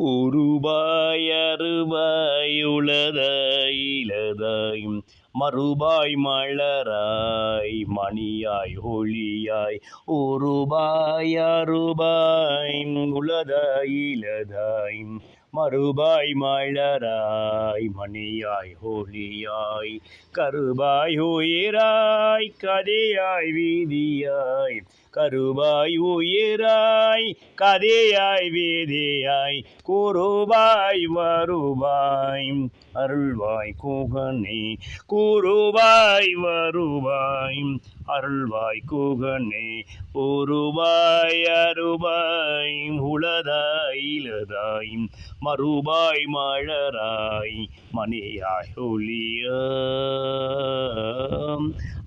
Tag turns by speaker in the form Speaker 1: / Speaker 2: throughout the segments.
Speaker 1: உருபாய் அருபாய் உளதாய் இலதாய் மறுபாய் மலராய் மணியாய் ஒளியாய் ஒருபாய் அருபாய் உளதாய் இலதாய் மறுபாய் மலராய் மணியாய் ஒளியாய் கருபாய் உயிராய் கதையாய் வீதியாய் கருவாய் உயிராய் கதையாய் வீதியாய் கூறுவாய் வருவாய் அருள்வாய் கூகனே கூறுவாய் வருவாய் அருள்வாய் கூகனே ஒருவாய் அருவாய் உளதாய் இலதாய் மறுபாய் மலராய் மணியாய் ஒளிய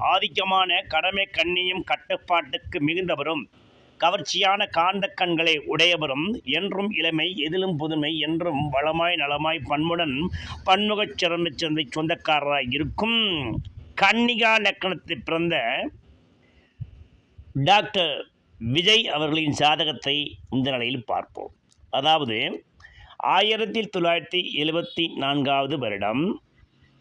Speaker 1: ஆதிக்கமான கடமை கண்ணியம் கட்டுப்பாட்டுக்கு மிகுந்தவரும் கவர்ச்சியான காந்த கண்களை உடையவரும் என்றும் இளமை எதிலும் புதுமை என்றும் வளமாய் நலமாய் பண்புடன் பன்முகச் சிறந்த சந்தை சொந்தக்காரராய் இருக்கும். கன்னிகா லக்கணத்தில் பிறந்த டாக்டர் விஜய் அவர்களின் சாதகத்தை இந்த நிலையில் பார்ப்போம். அதாவது ஆயிரத்தி தொள்ளாயிரத்தி எழுபத்தி நான்காவது வருடம்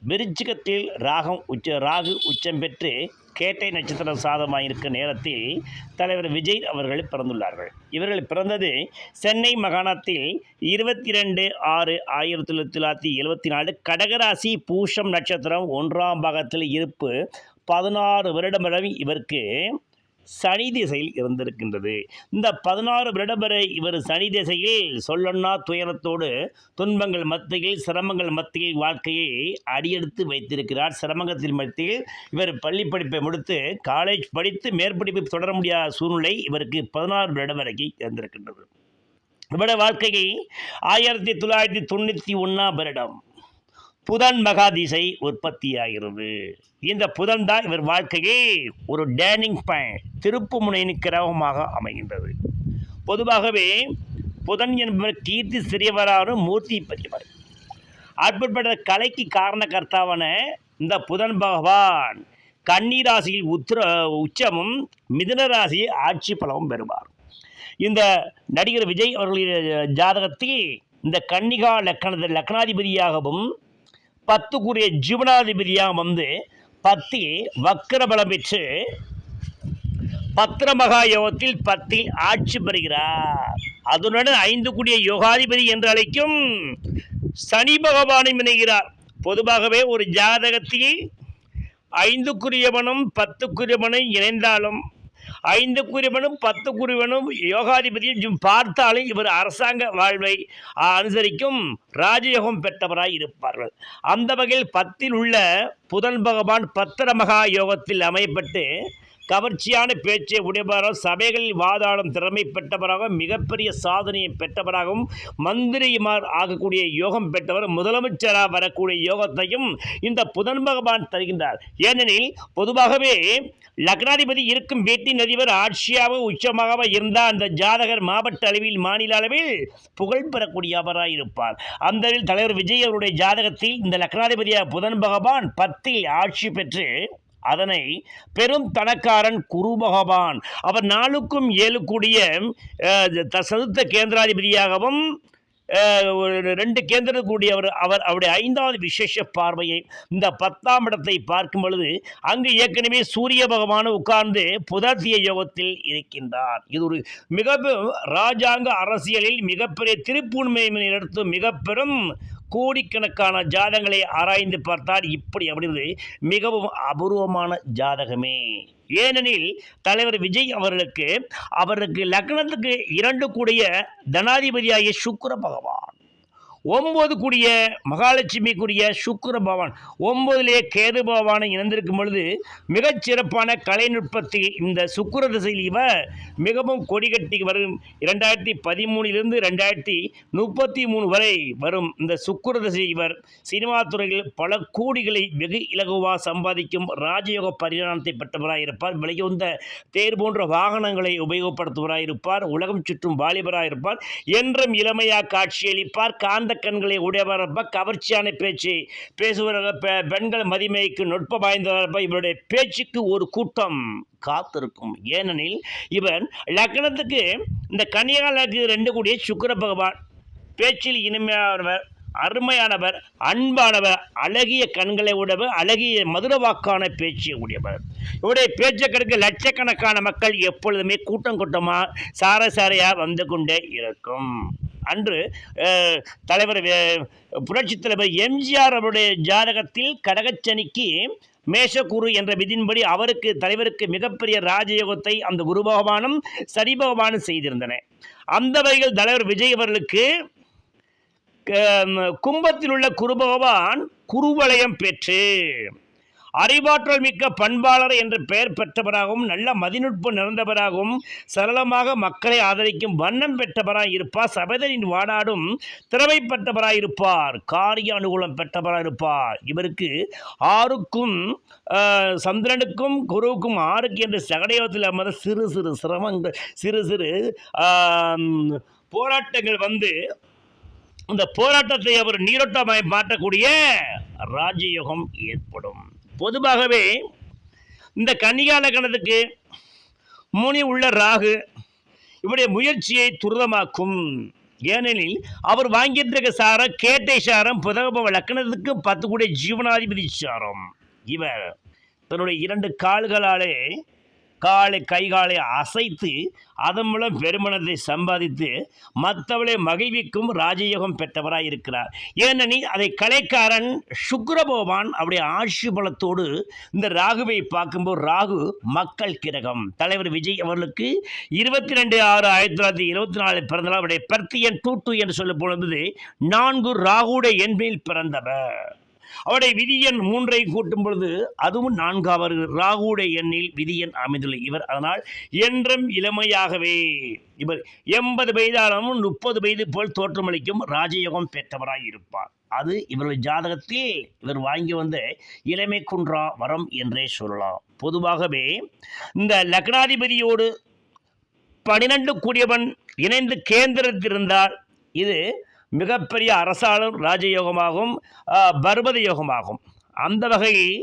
Speaker 1: விருச்சிகத்தில் ராகம் உச்ச ராகு உச்சம் பெற்று கேட்டை நட்சத்திரம் சாதமாயிருக்க நேரத்தில் தலைவர் விஜய் அவர்கள் பிறந்துள்ளார்கள். இவர்கள் பிறந்தது சென்னை மாகாணத்தில் இருபத்தி ரெண்டு ஆறு ஆயிரத்தி தொள்ளாயிரத்தி எழுபத்தி நாலு கடகராசி பூஷம் நட்சத்திரம் ஒன்றாம் பாகத்தில் இருப்பு பதினாறு வருடம் இவருக்கு சனி திசையில் இருந்திருக்கின்றது. இந்த பதினாறு வருடம் இவர் சனி திசையில் சொல்லொன்னா துயரத்தோடு துன்பங்கள் மத்தியில் சிரமங்கள் மத்தியில் வாழ்க்கையை அடியெடுத்து வைத்திருக்கிறார். சிரமங்கத்தின் மத்தியில் இவர் பள்ளி படிப்பை முடித்து காலேஜ் படித்து மேற்படிப்பு தொடர முடியாத சூழ்நிலை இவருக்கு பதினாறு வருடம் வரைக்கும் இருந்திருக்கின்றது. இவருடைய வாழ்க்கையை ஆயிரத்தி தொள்ளாயிரத்தி தொண்ணூற்றி ஒன்றாம் வருடம் புதன் மகாதிசை உற்பத்தியாகிறது இந்த புதன் தான் இவர் வாழ்க்கையே ஒரு டேர்னிங் பாயிண்ட் திருப்பு முனையின் கிரகமாக அமைகின்றது. பொதுவாகவே புதன் என்பவர் கீர்த்தி சிறியவரான மூர்த்தி பெரியவர் அற்புதப்பட்ட கலைக்கு காரணகர்த்தாவான இந்த புதன் பகவான் கன்னிராசியில் உத்திர உச்சமும் மிதுன ராசியை ஆட்சி பலமும் பெறுவார். இந்த நடிகர் விஜய் அவர்களின் ஜாதகத்தில் இந்த கன்னிகா லக்கண லக்னாதிபதியாகவும் பத்துக்குரிய ஜீவனாதிபதியாக வந்து பத்தி வக்கர பலம் பெற்று பத்திரமகா யோகத்தில் பத்தி ஆட்சி பெறுகிறார். அதனுடன் ஐந்து கூடிய யோகாதிபதி என்று அழைக்கும் சனி பகவானை இணைகிறார். பொதுவாகவே ஒரு ஜாதகத்தில் ஐந்துக்குரியவனும் பத்துக்குரியவனும் இணைந்தாலும் ஐந்து குருவனும் பத்து குருவனும் யோகாதிபதியும் பார்த்தாலும் இவர் அரசாங்க வாழ்வை அனுசரிக்கும் ராஜயோகம் பெற்றவராய் இருப்பார்கள். அந்த வகையில் பத்தில் உள்ள புதன் பகவான் பத்திர மகா யோகத்தில் அமையப்பட்டு கவர்ச்சியான பேச்சை உடையவராக சபைகளில் வாதாடும் திறமை பெற்றவராகவும் மிகப்பெரிய சாதனையை பெற்றவராகவும் மந்திரிமார் ஆகக்கூடிய யோகம் பெற்றவர் முதலமைச்சராக வரக்கூடிய யோகத்தையும் இந்த புதன் பகவான் தருகின்றார். ஏனெனில் பொதுவாகவே லக்னாதிபதி இருக்கும் வீட்டின் அதிபர் ஆட்சியாக உச்சமாக இருந்தால் அந்த ஜாதகர் மாவட்ட அளவில் மாநில அளவில் புகழ் பெறக்கூடியவராக இருப்பார். அந்த தலைவர் விஜய் அவருடைய ஜாதகத்தில் இந்த லக்னாதிபதியாக புதன் பகவான் பத்தில் ஆட்சி பெற்று அதனை பெரும் தனக்காரன் குருபகவான் அவர் நாளுக்கும் ஏழு கூடிய சதுர்த்த கேந்திராதிபதியாகவும் ஒரு ரெண்டு கேந்திரம் கூடியவர் அவர் அவருடைய ஐந்தாவது விசேஷ பார்வையை இந்த பத்தாம் இடத்தை பார்க்கும் பொழுது அங்கு ஏற்கனவே சூரிய பகவான் உட்கார்ந்து புதத்திய யோகத்தில் இருக்கின்றார். இது ஒரு மிக ராஜாங்க அரசியலில் மிகப்பெரிய திருப்புண்மை எடுத்து மிக பெரும் கோடிக்கணக்கான ஜாதகங்களை ஆராய்ந்து பார்த்தால் இப்படி அப்படின்றது மிகவும் அபூர்வமான ஜாதகமே. ஏனெனில் தலைவர் விஜய் அவர்களுக்கு அவருக்கு லக்னத்துக்கு இரண்டு கூடிய தனாதிபதியாகிய சுக்கர பகவான். ஒம்பதுக்குரிய கூடிய மகாலட்சுமிக்குரிய சுக்கர பவான் ஒம்பதுலேயே கேது பவானை இணைந்திருக்கும் பொழுது மிகச் சிறப்பான கலைநுட்பத்தை இந்த சுக்கர திசையில் இவர் மிகவும் கொடிகட்டி வரும். இரண்டாயிரத்தி பதிமூணிலிருந்து ரெண்டாயிரத்தி முப்பத்தி மூணு வரை வரும் இந்த சுக்கர திசை இவர். சினிமா துறையில் பல கோடிகளை வெகு இலகுவாக சம்பாதிக்கும் ராஜயோக பரிணாமத்தை பெற்றவராக இருப்பார். விலையுந்த தேர் போன்ற வாகனங்களை உபயோகப்படுத்துவராக இருப்பார். உலகம் சுற்றும் வாலிபராக இருப்பார். என்றும் இளமையாக காட்சியளிப்பார். காந்த கண்களை உடையவரப்ப கவர்ச்சியான பேச்சு. பேசுவதாக பெண்கள் மதிமைக்கு நுட்ப வாய்ந்தவரப்ப இவருடைய பேச்சுக்கு ஒரு கூட்டம் காத்திருக்கும். ஏனெனில் இவன் லக்னத்துக்கு இந்த கன்னியாலுக்கு ரெண்டு கூடிய சுக்கர பகவான். பேச்சில் இனிமையானவர் அருமையானவர் அன்பானவர் அழகிய கண்களை உடையவர் அழகிய மதுரவாக்கான பேச்சை உடையவர். இவருடைய பேச்சை கிடைக்க லட்சக்கணக்கான மக்கள் எப்பொழுதுமே கூட்டம் கூட்டமாக சார சாரையாக வந்து கொண்டே இருக்கும். அன்று தலைவர் வே- புரட்சித் தலைவர் எம்ஜிஆர் அவருடைய ஜாதகத்தில் கடகச்சனிக்கு மேஷகுரு என்ற விதியின்படி அவருக்கு தலைவருக்கு மிகப்பெரிய ராஜயோகத்தை அந்த குரு பகவானும் சரி பகவானும் செய்திருந்தன. அந்த வகையில் தலைவர் விஜய் அவர்களுக்கு கும்பத்தில் உள்ள குரு பகவான் குருவலயம் பெற்று அறிவாற்றல் மிக்க பண்பாளர் என்ற பெயர் பெற்றவராகவும் நல்ல மதிநுட்பம் நிறந்தவராகவும் சரளமாக மக்களை ஆதரிக்கும் வண்ணம் பெற்றவராக இருப்பார். சபதரின் வாடாடும் திறமை பெற்றவராக இருப்பார். காரிய அனுகூலம் பெற்றவராக இருப்பார். இவருக்கு ஆறுக்கும் சந்திரனுக்கும் குருவுக்கும் ஆறுக்கு என்று சகடயோகத்தில் அமர்ந்த சிறு சிறு சிரமங்கள் சிறு சிறு போராட்டங்கள் வந்து இந்த போராட்டத்தை அவர் நீரோட்டமாய் மாற்றக்கூடிய ராஜயோகம் ஏற்படும். பொதுவாகவே இந்த கன்னிகால கணத்துக்கு முனி உள்ள ராகு இவருடைய முயற்சியை துரிதமாக்கும். ஏனெனில் அவர் வாங்கியிருக்க சாரம் கேட்டை சாரம் புதகபவ லக்கணத்துக்கு பத்து கூட ஜீவனாதிபதி சாரம். இவர் தன்னுடைய இரண்டு கால்களாலே காலை கைகாலை அசைத்து அதன் மூலம் பெருமனத்தை சம்பாதித்து மற்றவளை மகிழ்விக்கும் ராஜயோகம் பெற்றவராக இருக்கிறார். ஏனெனில் அதை கலைக்காரன் சுக்ரபோவான் அவருடைய ஆட்சி பலத்தோடு இந்த ராகுவை பார்க்கும்போது ராகு மக்கள் கிரகம். தலைவர் விஜய் அவர்களுக்கு இருபத்தி ரெண்டு ஆறு ஆயிரத்தி தொள்ளாயிரத்தி இருபத்தி நாலு பிறந்தவர் அவருடைய பர்த்தியன் டூ டூ என்று சொல்லப்படுவது நான்கு ராகுடைய எண்ணில் பிறந்தவர். அவருடைய விதியன் மூன்றை கூட்டும் பொழுது அதுவும் நான்காவது ராகுடைய எண்ணில் விதியன் அமைந்துள்ள இவர் அதனால் என்றும் இளமையாகவே இவர் எண்பது வயதாலும் முப்பது வயது போல் தோற்றமளிக்கும் ராஜயோகம் பெற்றவராய் இருப்பார். அது இவருடைய ஜாதகத்தில் இவர் வாங்கி வந்த இளமை குன்றா வரம் என்றே சொல்லலாம். பொதுவாகவே இந்த லக்னாதிபதியோடு பனிரெண்டு கூடியவன் இணைந்து கேந்திரத்திருந்தால் இது மிகப்பெரிய அரசாளும் ராஜயோகமாகும் பர்வத யோகமாகும். அந்த வகையில்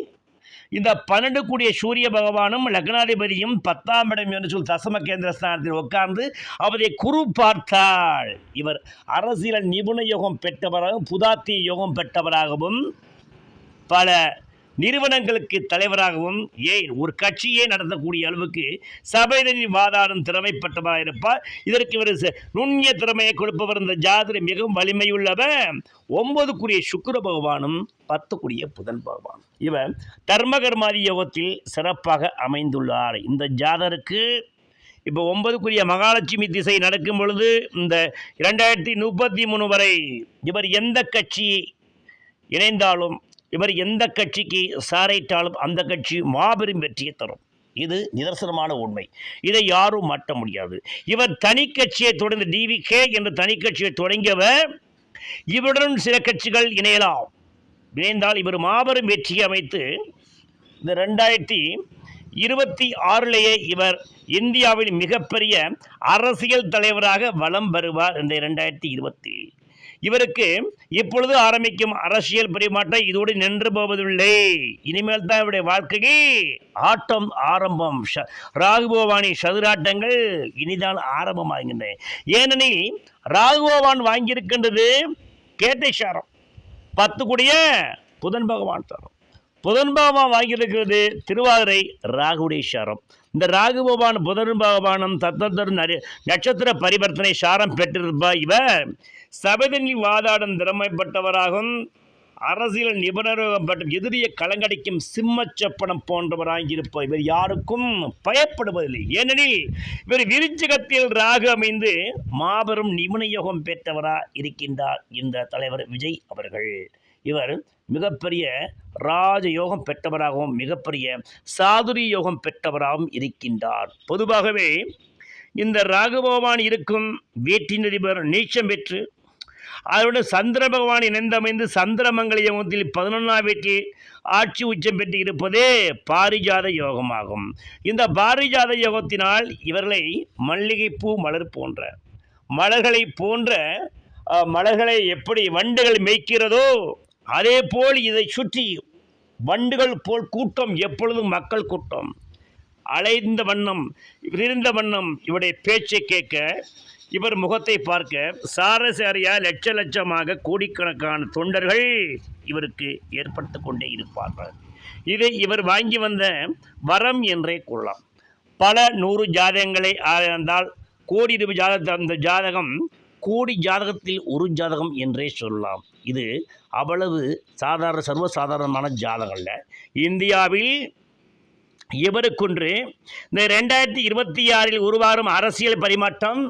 Speaker 1: இந்த பன்னெண்டு கூடிய சூரிய பகவானும் லக்னாதிபதியும் பத்தாம் இடம் என்று சொல் தசம கேந்திர ஸ்தானத்தில் உட்கார்ந்து அவரை குரு பார்த்தாள். இவர் அரசியல் நிபுண யோகம் பெற்றவராகவும் புதாத்திய யோகம் பெற்றவராகவும் பல நிறுவனங்களுக்கு தலைவராகவும் ஏன் ஒரு கட்சியே நடத்தக்கூடிய அளவுக்கு சபையினரின் வாதாடும் திறமை பெற்றவராக இருப்பார். இதற்கு இவர் ச- நுண்ணிய திறமையை கொடுப்பவர் இந்த ஜாதிரி மிகவும் வலிமையுள்ளவர். ஒன்பதுக்குரிய சுக்கர பகவானும் பத்துக்குரிய புதன் பகவான் இவர் தர்மகர்மாதி யோகத்தில் சிறப்பாக அமைந்துள்ளார். இந்த ஜாதருக்கு இப்போ ஒன்பதுக்குரிய மகாலட்சுமி திசை நடக்கும் பொழுது இந்த இரண்டாயிரத்தி முப்பத்தி மூணு வரை இவர் எந்த கட்சி இணைந்தாலும் இவர் எந்த கட்சிக்கு சாரையிட்டாலும் அந்த கட்சி மாபெரும் வெற்றியை தரும். இது நிதர்சனமான உண்மை. இதை யாரும் மாட்ட முடியாது. இவர் தனி கட்சியை தொடர்ந்து டிவி கே என்ற தனி கட்சியை தொடங்கியவர் இவருடன் சில கட்சிகள் இணையலாம். இணைந்தால் இவர் மாபெரும் வெற்றியை அமைத்து இந்த ரெண்டாயிரத்தி இருபத்தி ஆறிலேயே இவர் இந்தியாவின் மிகப்பெரிய அரசியல் தலைவராக வலம் வருவார். இந்த இரண்டாயிரத்தி இருபத்தி இவருக்கு இப்பொழுது ஆரம்பிக்கும் அரசியல் பரிமாற்றம் இதோடு நின்று போவதில்லை. இனிமேல் தான் இவருடைய வாழ்க்கைக்கு ஆட்டம் ஆரம்பம். ஷ- ராகுபவானி சதுராட்டங்கள் இனிதான் ஆரம்பமாகின்றன ஏனெனில் ராகுபவான் வாங்கியிருக்கின்றது கேட்டை சாரம். பத்து கூடிய புதன் பகவான் தரும் புதன் பகவான் வாங்கியிருக்கிறது திருவாதிரை ராகுடைய சாரம். இந்த ராகு பகவான் புதன் பகவானும் தத்தத்தரும் நட்சத்திர பரிவர்த்தனை சாரம் பெற்றிருப்பா இவர். சபதனில் வாதாடும் திறமைப்பட்டவராகவும் அரசியல் நிபுணராகப்பட்ட எதிரியை கலங்கடிக்கும் சிம்மச்சப்பனம் போன்றவராக இருப்பார் இவர் யாருக்கும் பயப்படுவதில்லை. ஏனெனில் இவர் விருச்சகத்தில் ராகு அமைந்து மாபெரும் நிபுண யோகம் பெற்றவராக இருக்கின்றார் இந்த தலைவர் விஜய் அவர்கள். இவர் மிகப்பெரிய ராஜ யோகம் பெற்றவராகவும் மிகப்பெரிய சாதுரி யோகம் பெற்றவராகவும் இருக்கின்றார். பொதுவாகவே இந்த ராகுபகவான் இருக்கும் வீட்டின் அதிபர் நீச்சம் பெற்று அதோடு சந்திர பகவான் இணைந்தமைந்து சந்திரமங்கல யோகத்தில் பதினொன்றாம் வீட்டில் ஆட்சி உச்சம் பெற்று இருப்பதே பாரிஜாத யோகமாகும். இந்த பாரிஜாத யோகத்தினால் இவர்களை மல்லிகைப்பூ மலர் போன்ற மலர்களை போன்ற மலர்களை எப்படி வண்டுகள் மேய்க்கிறதோ அதே போல் இதை சுற்றி வண்டுகள் போல் கூட்டம் எப்பொழுதும் மக்கள் கூட்டம். அலைந்த வண்ணம் இருந்த வண்ணம் இவருடைய பேச்சை கேட்க இவர் முகத்தை பார்க்க சாரசாரியா லட்ச லட்சமாக கோடிக்கணக்கான தொண்டர்கள் இவருக்கு ஏற்படுத்தி கொண்டே இருப்பார்கள். இதை இவர் வாங்கி வந்த வரம் என்றே கொள்ளலாம் பல நூறு ஜாதகங்களை ஆராய்ந்தால் கோடி ரூபாய் ஜாதகத்தை அந்த ஜாதகம் கோடி ஜாதகத்தில் ஒரு ஜாதகம் என்றே சொல்லலாம். இது அவ்வளவு சாதாரண சர்வசாதாரணமான ஜாதகம் அல்ல. இந்தியாவில் இவருக்கொன்று இந்த ரெண்டாயிரத்தி இருபத்தி ஆறில் உருவாகும் அரசியல் பரிமாற்றம்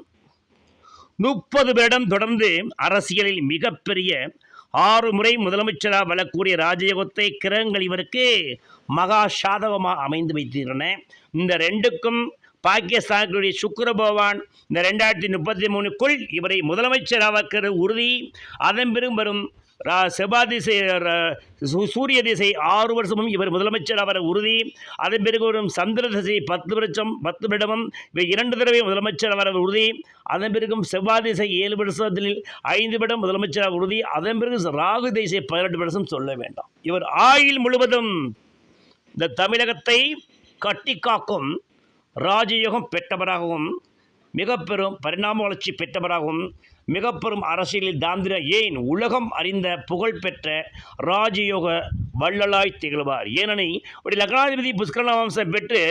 Speaker 1: முப்பது வருடம் தொடர்ந்து அரசியலில் மிகப்பெரிய ஆறு முறை முதலமைச்சராக வளக்கூடிய ராஜயோகத்தை கிரகங்கள் இவருக்கு மகா சாதகமாக அமைந்து வைத்திருந்தன இந்த ரெண்டுக்கும் பாகிஸ்தானுடைய சுக்கர பகவான் இந்த ரெண்டாயிரத்தி முப்பத்தி மூணுக்குள் இவரை முதலமைச்சராக உறுதி. அதன் பிறகு வரும் செவ்வாய் திசை சூரிய திசை ஆறு வருஷமும் இவர் முதலமைச்சர் அவர் உறுதி. அதன் பிறகு வரும் சந்திர திசை பத்து வருஷம் பத்து வருடமும் இவர் இரண்டு தடவை முதலமைச்சர் அவர் உறுதி. அதன் பிறகும் செவ்வாய் திசை ஏழு வருஷத்தில் ஐந்து வருடம் முதலமைச்சர் உறுதி. அதன் பிறகு ராகு திசை பதினெட்டு வருஷம் சொல்ல வேண்டாம். இவர் ஆயுள் முழுவதும் இந்த தமிழகத்தை கட்டி காக்கும் ராஜயோகம் பெற்றவராகவும் மிக பெரும் பரிணாம வளர்ச்சி பெற்றவராகவும் மிக பெரும் அரசியலில் தாந்திர ஏன் உலகம் அறிந்த புகழ்பெற்ற ராஜயோக வள்ளலாய் திகழ்வார். ஏனெனில் ஒரு லக்னாதிபதி புஷ்கரணவம்சம் பெற்று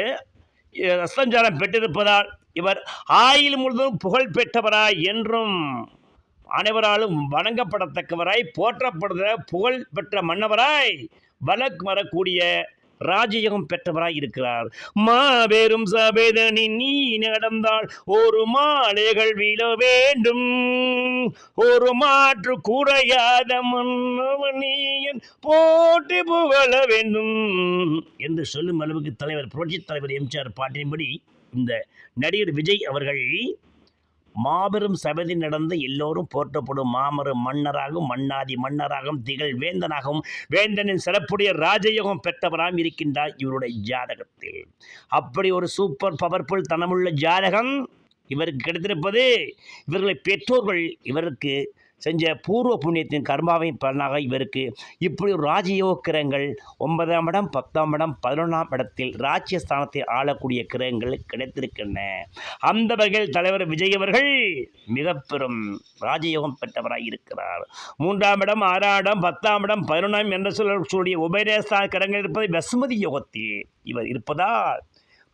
Speaker 1: அஸ்தஞ்சாரம் பெற்றிருப்பதால் இவர் ஆயில் முழுவதும் புகழ் பெற்றவராய் என்றும் அனைவராலும் வணங்கப்படத்தக்கவராய் போற்றப்படுகிற புகழ் பெற்ற மன்னவராய் வழக்கு வரக்கூடிய ராஜயோகம் பெற்றவராய் இருக்கிறார். மாபெரும் சபேதனி நீ நடந்தால் ஒரு மாலைகள் விழ வேண்டும். ஒரு மாற்று குறையாத மன்னவனியன் போட்டி புகழ வேண்டும். என்று சொல்லும் அளவுக்கு தலைவர் புரட்சி தலைவர் எம்ஜிஆர் பாட்டின்படி இந்த நடிகர் விஜய் அவர்கள் மாபெரும் சபதி நடந்து எல்லோரும் போற்றப்படும் மாமரும் மன்னராகவும் மன்னாதி மன்னராகவும் திகழ் வேந்தனாகவும் வேந்தனின் சிறப்புடைய ராஜயோகம் பெற்றவராகவும் இருக்கின்றார் இவருடைய ஜாதகத்தில். அப்படி ஒரு சூப்பர் பவர்ஃபுல் தனமுள்ள ஜாதகம் இவருக்கு கிடைத்திருப்பது இவர்களை பெற்றோர்கள் இவருக்கு செஞ்ச பூர்வ புண்ணியத்தின் கர்மாவின் பலனாக இவருக்கு. இப்படி ராஜயோக கிரகங்கள் ஒன்பதாம் இடம் பத்தாம் இடம் பதினொன்றாம் இடத்தில் ராஜ்யஸ்தானத்தை ஆளக்கூடிய கிரகங்கள் கிடைத்திருக்கின்றன. அந்த வகையில் தலைவர் விஜய் அவர்கள் மிக பெரும் ராஜயோகம் பெற்றவராக இருக்கிறார். மூன்றாம் இடம் ஆறாம் இடம் பத்தாம் இடம் பதினொன்றாம் என்ற சொல்லக்கூடிய உபயஸ்தான கிரகங்கள் இருப்பது வசுமதி யோகத்தில் இவர் இருப்பதால்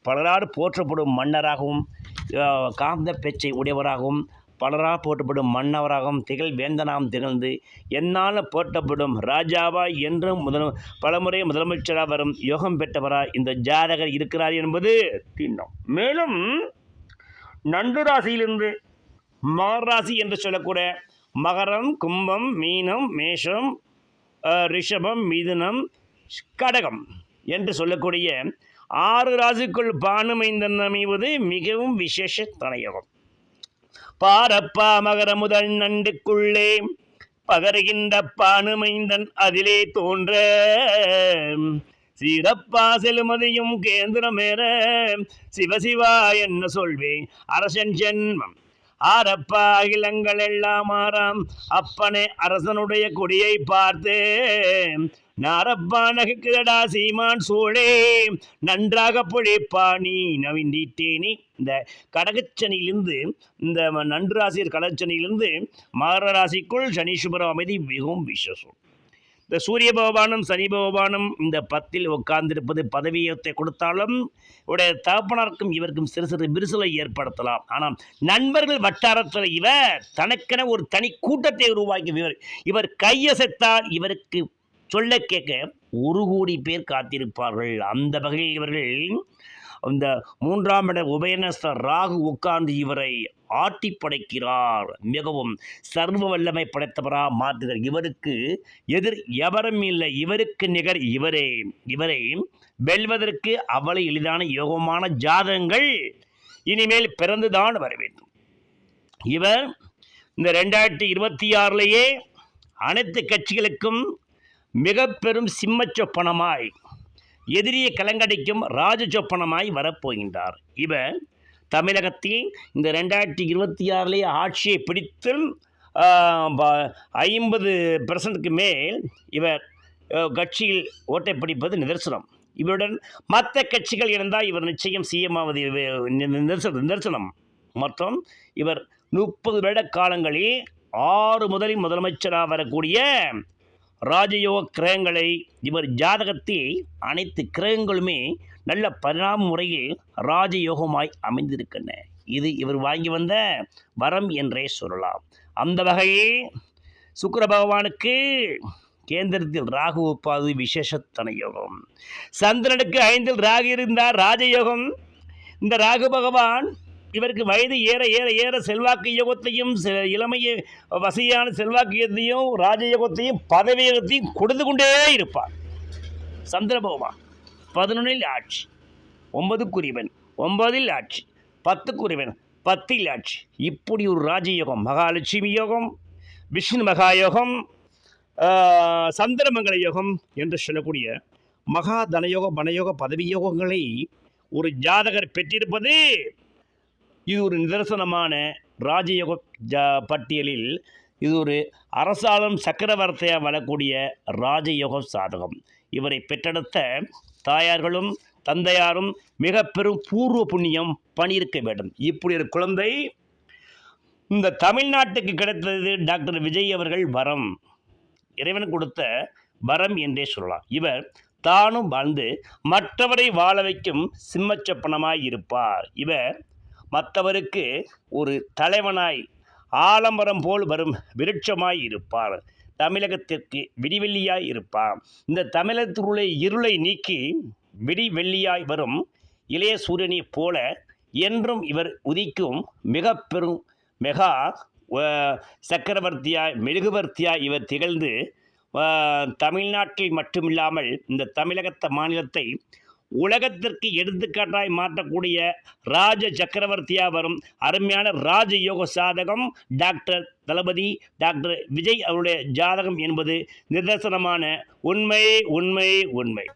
Speaker 1: பலரால் போற்றப்படும் மன்னராகவும் காந்த பேச்சை உடையவராகவும் பலராக போற்றப்படும் மன்னவராகவும் திகழ் வேந்தனாகவும் திகழ்ந்து என்னால் போற்றப்படும் ராஜாவா என்றும் முதல் பலமுறை முதலமைச்சராக வரும் யோகம் பெற்றவரா இந்த ஜாதகர் இருக்கிறார் என்பது திண்ணம். மேலும் நண்டு ராசியிலிருந்து மகராசி என்று சொல்லக்கூடிய மகரம் கும்பம் மீனம் மேஷம் ரிஷபம் மிதுனம் கடகம் என்று சொல்லக்கூடிய ஆறு ராசிக்குள் பானுமைந்தன் அமைவது மிகவும் விசேஷ தனையகம். பாரப்பா மகர முதல் நண்டுக்குள்ளே பகருகின்ற பானுமைந்தன் அதிலே தோன்ற. சீரப்பா செலுமதியும் கேந்திரமேற. சிவசிவா என்ன சொல்வேன்? அரசன் ஜென்மம். ஆரப்பா அகிலங்கள் எல்லாம் ஆறாம். அப்பனே அரசனுடைய கொடியை பார்த்து நாரப்பா நகைக்கிறடா சீமான் சோழே நன்றாக பொழிப்பா நீ நவிண்டிட்டேனே இந்த கடகச்சனியிலிருந்து இந்த நன்று ராசியர் கடகச்சனியிலிருந்து மகர ராசிக்குள் சனீஸ்வரம் அமைதி மிகவும் விசேஷம். இந்த சூரிய பகவானும் சனி பகவானும் இந்த பத்தில் உட்கார்ந்திருப்பது பதவியத்தை கொடுத்தாலும் உடைய தகப்பனாருக்கும் இவருக்கும் சிறு சிறு விரிசலை ஏற்படுத்தலாம். ஆனால் நண்பர்கள் வட்டாரத்தில் இவர் தனக்கென ஒரு தனி கூட்டத்தை உருவாக்கி இவர் இவர் கையசைத்தால் இவருக்கு சொல்ல கேட்க ஒரு கோடி பேர் காத்திருப்பார்கள். அந்த வகையில் இவர்கள் அந்த மூன்றாம் இட உபயனஸ்தர் ராகு உட்கார்ந்து இவரை ஆட்டி படைக்கிறார். மிகவும் சர்வ வல்லமை படைத்தவராக மாற்றுகிறார் இவருக்கு எதிர் எவரும் இல்லை. இவருக்கு நிகர் இவரே. இவரை வெல்வதற்கு அவ்வளவு எளிதான யோகமான ஜாதகங்கள் இனிமேல் பிறந்துதான் வர வேண்டும். இவர் இந்த ரெண்டாயிரத்தி இருபத்தி ஆறுலேயே அனைத்து கட்சிகளுக்கும் மிக பெரும் சிம்மச் சொப்பனமாய் எதிரியை கலங்கடிக்கும் ராஜ சொப்பனமாய் வரப்போகின்றார். இவர் தமிழகத்தில் இந்த ரெண்டாயிரத்தி இருபத்தி ஆறுலேயே ஆட்சியை பிடித்தும் ஐம்பது பர்சன்ட்டுக்கு மேல் இவர் கட்சியில் ஓட்டை பிடிப்பது நிதர்சனம். இவருடன் மற்ற கட்சிகள் இருந்தால் இவர் நிச்சயம் சிஎம் ஆவது நிதர்சனம் நிதர்சனம். மற்றும் இவர் முப்பது வருட காலங்களில் ஆறு முதலில் முதலமைச்சராக வரக்கூடிய ராஜயோக கிரகங்களை இவர் ஜாதகத்தில் அனைத்து கிரகங்களுமே நல்ல பரிணாம முறையில் ராஜயோகமாய் அமைந்திருக்கின்றன. இது இவர் வாங்கி வந்த வரம் என்றே சொல்லலாம். அந்த வகையில் சுக்கர பகவானுக்கு கேந்திரத்தில் ராகு உப்பாது விசேஷத்தன யோகம். சந்திரனுக்கு ஐந்தில் ராகு இருந்தார் ராஜயோகம். இந்த ராகு பகவான் இவருக்கு வயது ஏற ஏற ஏற செல்வாக்கு யோகத்தையும் செ- இளமைய வசதியான செல்வாக்கியத்தையும் ராஜயோகத்தையும் பதவியோகத்தையும் கொடுத்து கொண்டே இருப்பார். சந்திரபோமா பதினொன்றில் ஆட்சி ஒன்பதுக்குரியவன் ஒன்பதில் ஆட்சி பத்துக்குரியவன் பத்தில் ஆட்சி. இப்படி ஒரு ராஜயோகம் மகாலட்சுமி யோகம் விஷ்ணு மகாயோகம் ஆஹ், சந்திரமங்கல யோகம் என்று சொல்லக்கூடிய மகா தனயோக பனயோக பதவி யோகங்களை ஒரு ஜாதகர் பெற்றிருப்பது இது ஒரு நிதர்சனமான ராஜயோக ஜா பட்டியலில் இது ஒரு அரசாளும் சக்கரவர்த்தியாக வரக்கூடிய ராஜயோக சாதகம். இவரை பெற்றெடுத்த தாயார்களும் தந்தையாரும் மிக பெரும் பூர்வ புண்ணியம் பணியிருக்க வேண்டும். இப்படி ஒரு குழந்தை இந்த தமிழ்நாட்டுக்கு கிடைத்தது டாக்டர் விஜய் அவர்கள் வரம். இறைவன் கொடுத்த வரம் என்றே சொல்லலாம். இவர் தானும் வாழ்ந்து மற்றவரை வாழ வைக்கும் சிம்மச்சப்பனமாய் இருப்பார். இவர் மற்றவருக்கு ஒரு தலைவனாய் ஆலம்பரம் போல் வரும் விருட்சமாய் இருப்பார். தமிழகத்திற்கு விடிவெள்ளியாய் இருப்பார். இந்த தமிழகத்திலுள்ள இருளை நீக்கி விடிவெள்ளியாய் வரும் இளைய சூரியனைப் போல என்றும் இவர் உதிக்கும் மிக பெரும் மெகா சக்கரவர்த்தியாய் மெழுகுவர்த்தியாய் இவர் திகழ்ந்து தமிழ்நாட்டில் மட்டுமில்லாமல் இந்த தமிழகத்த மாநிலத்தை உலகத்திற்கு எடுத்துக்காட்டாய் மாற்றக்கூடிய ராஜ சக்கரவர்த்தியாக வரும் அருமையான ராஜயோக சாதகம் டாக்டர் தளபதி டாக்டர் விஜய் அவருடைய ஜாதகம் என்பது நிதர்சனமான உண்மை உண்மை உண்மை.